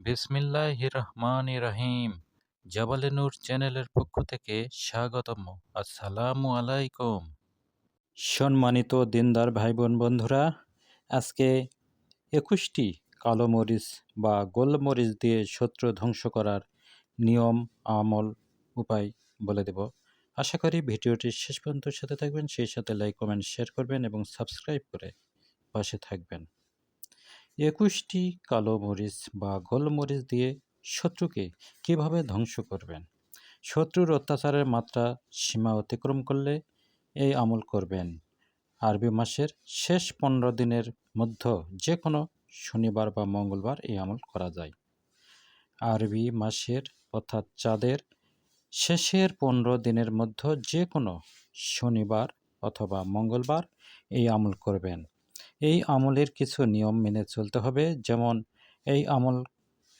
বিসমিল্লাহ রহমান রহিম জাবালে নূর চ্যানেলের পক্ষ থেকে স্বাগতম। আসসালামু আলাইকুম। সম্মানিত দিনদার ভাই বোন বন্ধুরা, আজকে একুশটি কালো মরিচ বা গোলমরিচ দিয়ে শত্রু ধ্বংস করার নিয়ম, আমল, উপায় বলে দেব। আশা করি ভিডিওটি শেষ পর্যন্ত সাথে থাকবেন, সেই সাথে লাইক, কমেন্ট, শেয়ার করবেন এবং সাবস্ক্রাইব করে পাশে থাকবেন। একুশটি কালো মরিচ বা গোলমরিচ দিয়ে শত্রুকে কীভাবে ধ্বংস করবেন? শত্রুর অত্যাচারের মাত্রা সীমা অতিক্রম করলে এই আমল করবেন। আরবি মাসের শেষ পনেরো দিনের মধ্যে যে কোনো শনিবার বা মঙ্গলবার এই আমল করা যায়। আরবি মাসের অর্থাৎ চাঁদের শেষের পনেরো দিনের মধ্যে যে কোনো শনিবার অথবা মঙ্গলবার এই আমল করবেন। এই আমলের কিছু নিয়ম মেনে চলতে হবে। যেমন, এই আমল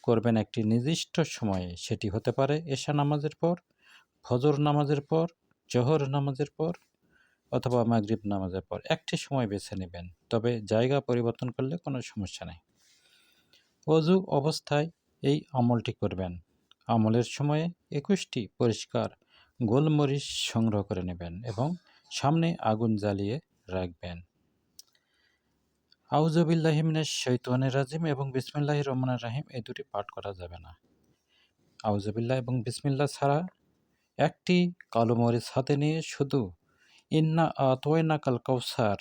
করবেন একটি নির্দিষ্ট সময়ে, সেটি হতে পারে এশা নামাজের পর, ফজর নামাজের পর, জহর নামাজের পর অথবা মাগরিব নামাজের পর। একটি সময় বেছে নেবেন, তবে জায়গা পরিবর্তন করলে কোনো সমস্যা নেই। অজু অবস্থায় এই আমলটি করবেন। আমলের সময়ে একুশটি পরিষ্কার গোলমরিচ সংগ্রহ করে নেবেন এবং সামনে আগুন জ্বালিয়ে রাখবেন। আউজবিল্লাহিমিনের শৈতানের রাজিম এবং বিসমিল্লাহ রহমান রাহিম এই দুটি পাঠ করা যাবে না। আউজবিল্লাহ এবং বিসমিল্লা ছাড়া একটি কালো মরিচ হাতে নিয়ে শুধু ইন্না আতোয়না কাল কৌসার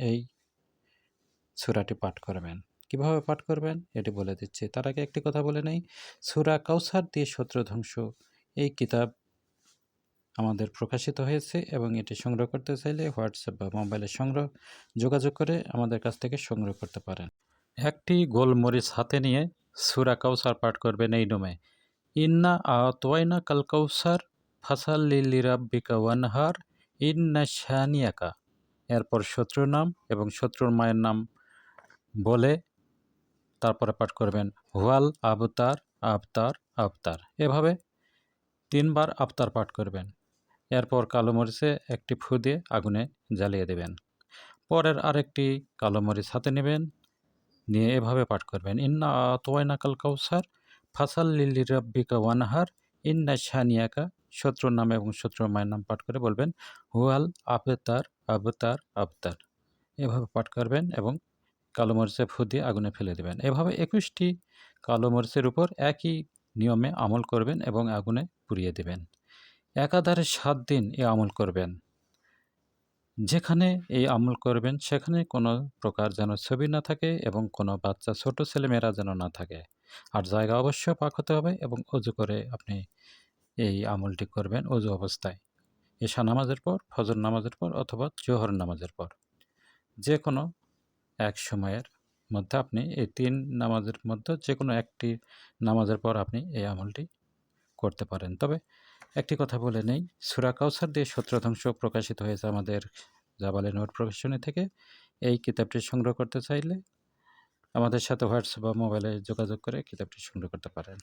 এই সুরাটি পাঠ করবেন। কীভাবে পাঠ করবেন? এটি বলে দিচ্ছি। তার আগে একটি কথা বলে নেই। সুরা কৌসার দিয়ে শত্রু ধ্বংস। এই কিতাব আমাদের প্রকাশিত হয়েছে এবং এটি সংগ্রহ করতে চাইলে হোয়াটসঅ্যাপ বা মোবাইলে সংগ্রহ, যোগাযোগ করে আমাদের কাছ থেকে সংগ্রহ করতে পারেন। একটি গোলমরিচ হাতে নিয়ে সুরা কাউসার পাঠ করবেন এই নমে। ইন্না আতওয়াইনা কাল কাউসার ফাসাল লিরাব্বিকা ওয়ানহার, ইন্না শানিয়াকা। এরপর শত্রুর নাম এবং শত্রুর মায়ের নাম বলে তারপরে পাঠ করবেন, হুয়াল আবতার আবতার আবতার। এভাবে তিনবার আবতার পাঠ করবেন। এরপর কালো মরিচে একটি ফু দিয়ে আগুনে জ্বালিয়ে দেবেন। পরের আরেকটি কালো মরিচ হাতে নেবেন। নিয়ে এভাবে পাঠ করবেন। ইন্না তোয়াইনা কাল কাউসার, ফাসাল লিল্লি রব্বিকা ওয়ানহার ইন্না শানিয়াকা শত্রুর নাম এবং শত্রুর মায়ের নাম পাঠ করে বলবেন, হুয়াল আবতার আবতার আবতার এভাবে পাঠ করবেন এবং কালো মরিচে ফু দিয়ে আগুনে ফেলে দেবেন। এভাবে একুশটি কালো মরিচের উপর একই নিয়মে আমল করবেন এবং আগুনে পুড়িয়ে দেবেন। একাধারে সাত দিন এ আমল করবেন। যেখানে এই আমল করবেন, সেখানে কোনো প্রকার যেন ছবি না থাকে এবং কোনো বাচ্চা, ছোট ছেলেমেয়েরা যেন না থাকে। আর জায়গা অবশ্য পাক হতে হবে এবং অজু করে আপনি এই আমলটি করবেন অজু অবস্থায়। এশা নামাজের পর, ফজর নামাজের পর অথবা জোহর নামাজের পর। যে কোনো এক সময়ের মধ্যে আপনি এই তিন নামাজের মধ্যে যে কোনো একটি নামাজের পর আপনি এই আমলটি করতে পারেন। তবে একটি কথা বলে নেই। সুরা কাউসার দিয়ে ধ্বংস প্রকাশিত হয়েছে আমাদের জাবালে নোট প্রকাশনী থেকে। এই কিতাবটি সংগ্রহ করতে চাইলে আমাদের সাথে হোয়াটসঅ্যাপ বা মোবাইলে যোগাযোগ করে কিতাবটি সংগ্রহ করতে পারেন।